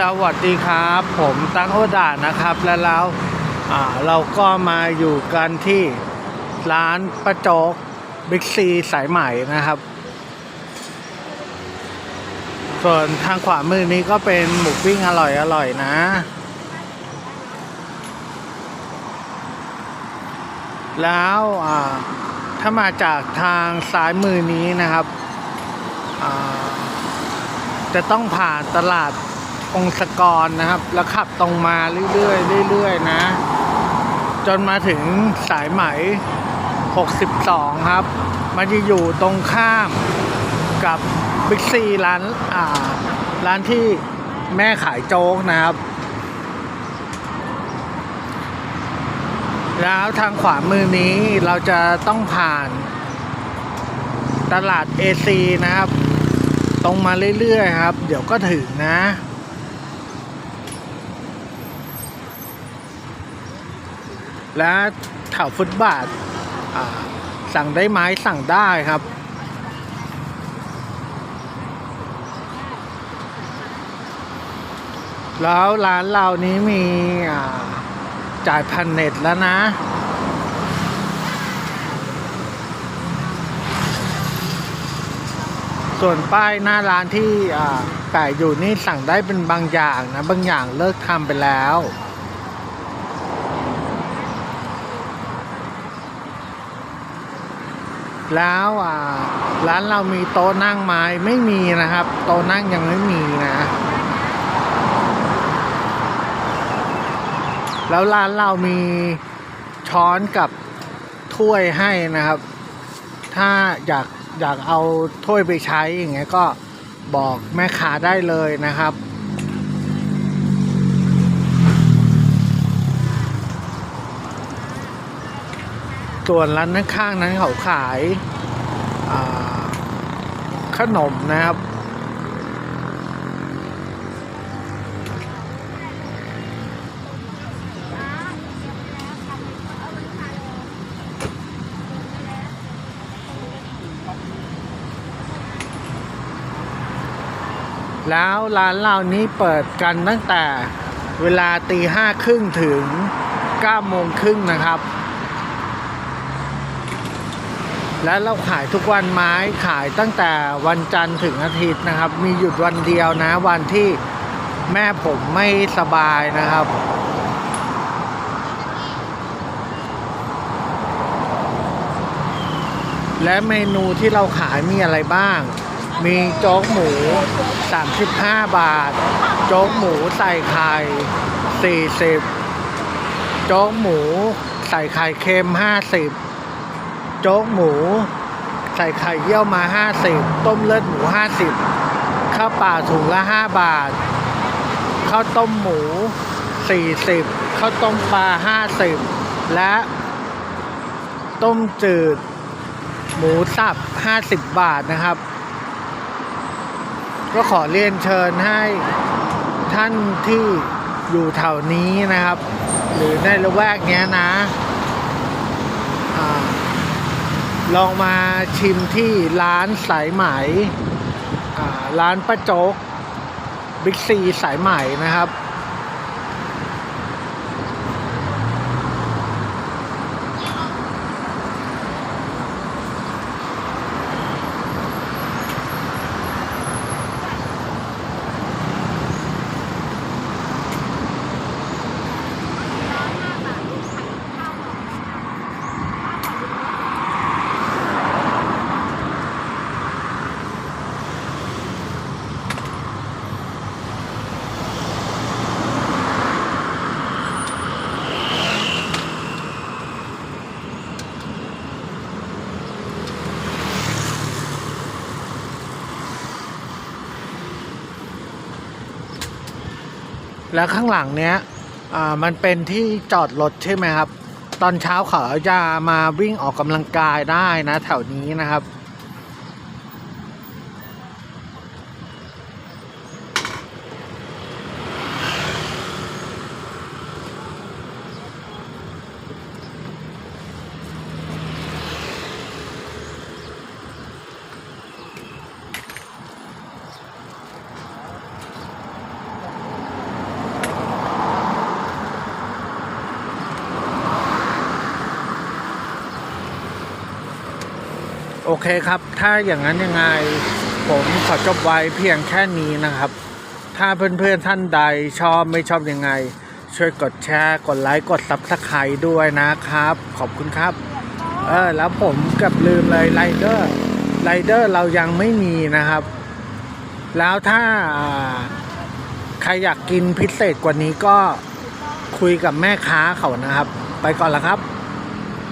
สวัสดีครับ ผมตั้งโอดานะครับแล้วแล้วเราก็มาอยู่กันที่ร้านประจกบิ๊กซีสายใหม่นะครับ ส่วนทางขวามือนี้ก็เป็นหมูปิ้งอร่อยอร่อยนะ แล้วถ้ามาจากทางซ้ายมือนี้นะครับจะต้องผ่านตลาด งศกรนะครับ แล้วขับตรงมาเรื่อยๆเรื่อยๆนะ จนมาถึงสายไหม 62 ครับ มันจะอยู่ตรงข้ามกับบิ๊กซีร้านอ่าร้านที่แม่ขายโจ๊กนะครับ แล้วทางขวามือนี้เราจะต้องผ่าน ตลาด AC นะครับ ตรงมาเรื่อยๆครับ เดี๋ยวก็ถึงนะ และแถวฟุตบาทสั่งได้ไหมสั่งได้ครับ แล้วร้านเรานี้มีจ่ายพันเน็ตแล้วนะส่วนป้ายหน้าร้านที่อ่าแปะอยู่นี่สั่งได้เป็นบางอย่างนะ บางอย่างเลิกทำไปแล้ว แล้วร้านเรามีโต๊ะนั่งไม้ไม่มีนะครับ โต๊ะนั่งยังไม่มีนะ แล้วร้านเรามีช้อนกับถ้วยให้นะครับ ถ้าอยากอยากเอาถ้วยไปใช้อย่างเงี้ยก็บอกแม่ค้าได้เลยนะครับ ส่วนร้านข้างๆนั้นเขาขายาขนมนะครับ แล้วร้านเรานี้เปิดกันตั้งแต่เวลาตีห้าครึ่งถึงเก้าโมงครึ่งนะครับ และเราขายทุกวันไม้ขายตั้งแต่วันจันทร์ถึงอาทิตย์นะครับ มีหยุดวันเดียวนะ วันที่แม่ผมไม่สบายนะครับ และเมนูที่เราขายมีอะไรบ้าง มีโจ๊กหมู 35 บาท โจ๊กหมูใส่ไข่40 โจ๊กหมูใส่ไข่เค็ม 50 โจ๊กหมู ใส่ไข่เยี่ยวมา 50 ต้มเลือดหมู 50 ข้าวปล่าถุงละ 5 บาท ข้าวต้มหมู 40 ข้าวต้มปลา 50 และ ต้มจืด หมูสับ 50 บาทนะครับ ก็ขอเรียนเชิญให้ท่านที่อยู่แถวนี้นะครับ หรือในละแวกนี้นะอา ลองมาชิมที่ร้านสายไหมร้านป้าโจ๊กบิ๊กซีสายไหมนะครับ แล้วข้างหลังเนี้ยอ่ามันเป็นที่จอดรถใช่ไหมครับ ตอนเช้าเขาจะมาวิ่งออกกำลังกายได้นะ แถวนี้นะครับ โอเคครับ ถ้าอย่างนั้นยังไงผมขอจบไว้เพียงแค่นี้นะครับ ถ้าเพื่อนๆท่านใดชอบไม่ชอบยังไง ช่วยกดแชร์ กดไลค์ กดซับสไครต์ด้วยนะครับ ขอบคุณครับ เออแล้วผมกับลืมเลยไรเดอร์ไรเดอร์เรายังไม่มีนะครับ แล้วถ้าใครอยากกินพิเศษกว่านี้ก็คุยกับแม่ค้าเขานะครับ ไปก่อนละครับ